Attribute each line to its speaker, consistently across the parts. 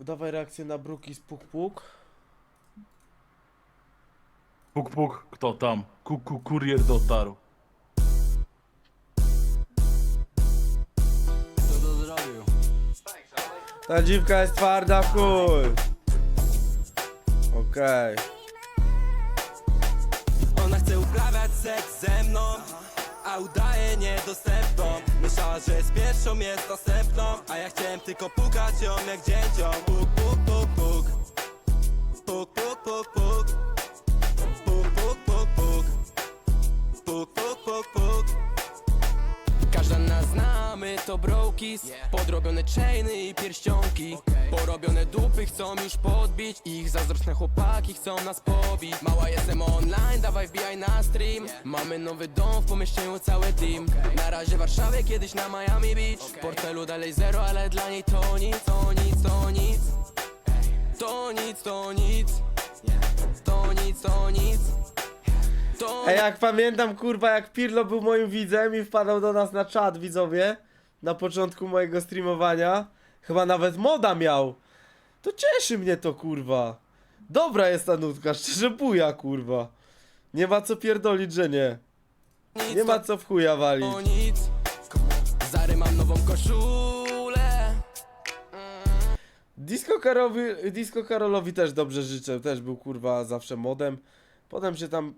Speaker 1: Dawaj reakcję na Bruki z Puk Puk.
Speaker 2: Puk, puk, kto tam? Kuku, kurier dotarł.
Speaker 3: Co to zrobił?
Speaker 1: Ta dziwka jest twarda w chuj. Okej.
Speaker 3: Ona chce uprawiać seks ze mną A udaje niedostępną Myślała, że jest pierwszą, jest następną A ja chciałem tylko pukać ją jak dzieciom to brokis Podrobione chainy i pierścionki. Porobione dupy chcą już podbić Ich zazdrosne chłopaki chcą nas pobić. Mała jestem online, dawaj wbijaj na stream. Mamy nowy dom w pomieszczeniu cały team. Na razie w Warszawie, kiedyś na Miami Beach. W portfelu dalej zero, ale dla niej to nic, to nic, to nic. To nic, to nic. To nic, to nic. To
Speaker 1: Ej, jak pamiętam, kurwa, jak Pirlo był moim widzem i wpadał do nas na czat, widzowie, na początku mojego streamowania, chyba nawet moda miał, to cieszy mnie to, kurwa. Dobra jest ta nutka, szczerze buja, kurwa. Nie ma co pierdolić, że nie. Nie ma co w chuja walić.
Speaker 3: nic Zary mam nową koszulę
Speaker 1: Disco, Karowi, Disco Karolowi też dobrze życzę, też był, kurwa, zawsze modem. Potem się tam...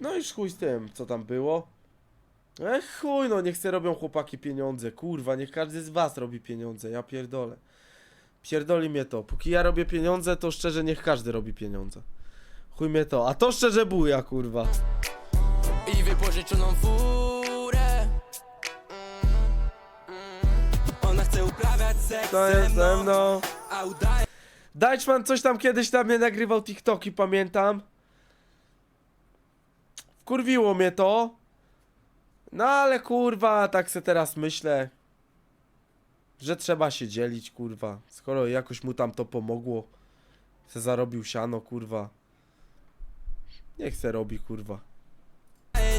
Speaker 1: No i chuj z tym, co tam było. Ech chuj, no niech se robią chłopaki pieniądze, kurwa, niech każdy z was robi pieniądze, ja pierdolę. Pierdoli mnie to, póki ja robię pieniądze, to szczerze niech każdy robi pieniądze. Chuj mnie to, a to szczerze buja, kurwa.
Speaker 3: I wypożyczoną furę Ona chce uprawiać seks
Speaker 1: To jest ze
Speaker 3: mną
Speaker 1: mną.
Speaker 3: A udaje
Speaker 1: Dajczman coś tam kiedyś na mnie nagrywał TikToki, pamiętam. Wkurwiło mnie to. No ale kurwa, tak se teraz myślę, że trzeba się dzielić, kurwa. Skoro jakoś mu tam to pomogło, se zarobił siano, kurwa. Niech se robi, kurwa.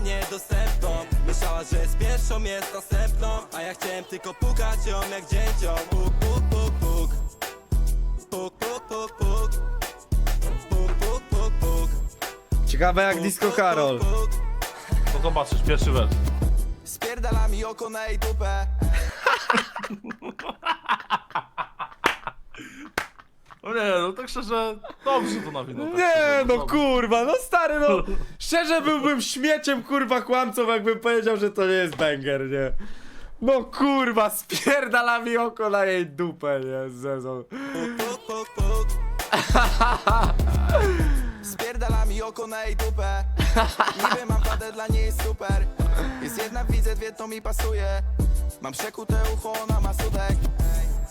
Speaker 3: niedostępną Myślała, że jest pierwszą, jest następną A ja chciałem tylko pukać ją jak dzieciom Puk, puk, puk, puk Puk, puk, puk, puk Puk, puk, puk, puk
Speaker 1: Ciekawe jak Disco Karol.
Speaker 2: To zobaczysz, pierwszy wers.
Speaker 3: Spierdala mi oko na jej dupę
Speaker 2: No nie, no tak szczerze, dobrze to nawinął. tak
Speaker 1: Nie,
Speaker 2: szczerze,
Speaker 1: no
Speaker 2: dobrze.
Speaker 1: kurwa, no stary, no szczerze byłbym śmieciem, kurwa, kłamcą, jakbym powiedział, że to nie jest banger, nie? No kurwa, spierdala mi oko na jej dupę, nie? Zezon.
Speaker 3: Puk, puk, puk Spierdala mi oko na jej dupę Niby mam wadę, dla niej super jedna, widzę dwie, to mi pasuje. Mam przekute ucho, ona ma sudek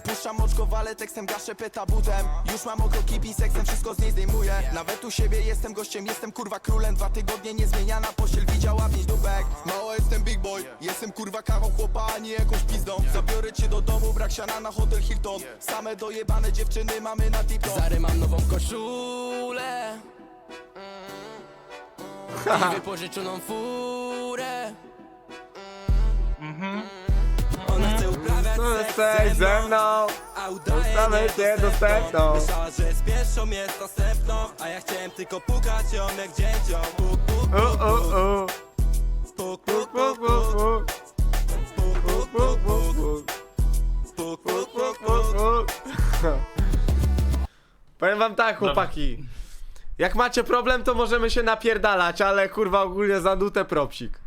Speaker 3: Puszczam oczko, walę tekstem, gaszę pyta butem. Już mam oko, kipi, seksem, wszystko z niej zdejmuję. Nawet u siebie jestem gościem, jestem kurwa królem. Dwa tygodnie niezmieniana pościel, widziała pięć dupek. Mało jestem big boy, jestem kurwa kawał chłopa, a nie jakąś pizdą. Zabiorę cię do domu, brak siana na hotel Hilton. Same dojebane dziewczyny mamy na diplom Zary mam nową koszulę. I wypożyczoną furę
Speaker 1: jesteś ze mną.
Speaker 3: A
Speaker 1: udaję cię dostępną.
Speaker 3: Myślała, że spieszą jest następną A ja chciałem tylko pukać ją jak dzieciom
Speaker 1: Puk,
Speaker 3: puk,
Speaker 1: puk,
Speaker 3: puk,
Speaker 1: puk,
Speaker 3: puk,
Speaker 1: puk,
Speaker 3: puk
Speaker 1: Puk,
Speaker 3: puk,
Speaker 1: puk, puk,
Speaker 3: puk Puk,
Speaker 1: puk,
Speaker 3: puk,
Speaker 1: puk, puk Powiem wam tak, chłopaki. Jak macie problem, to możemy się napierdalać Ale kurwa ogólnie za nutę propsik.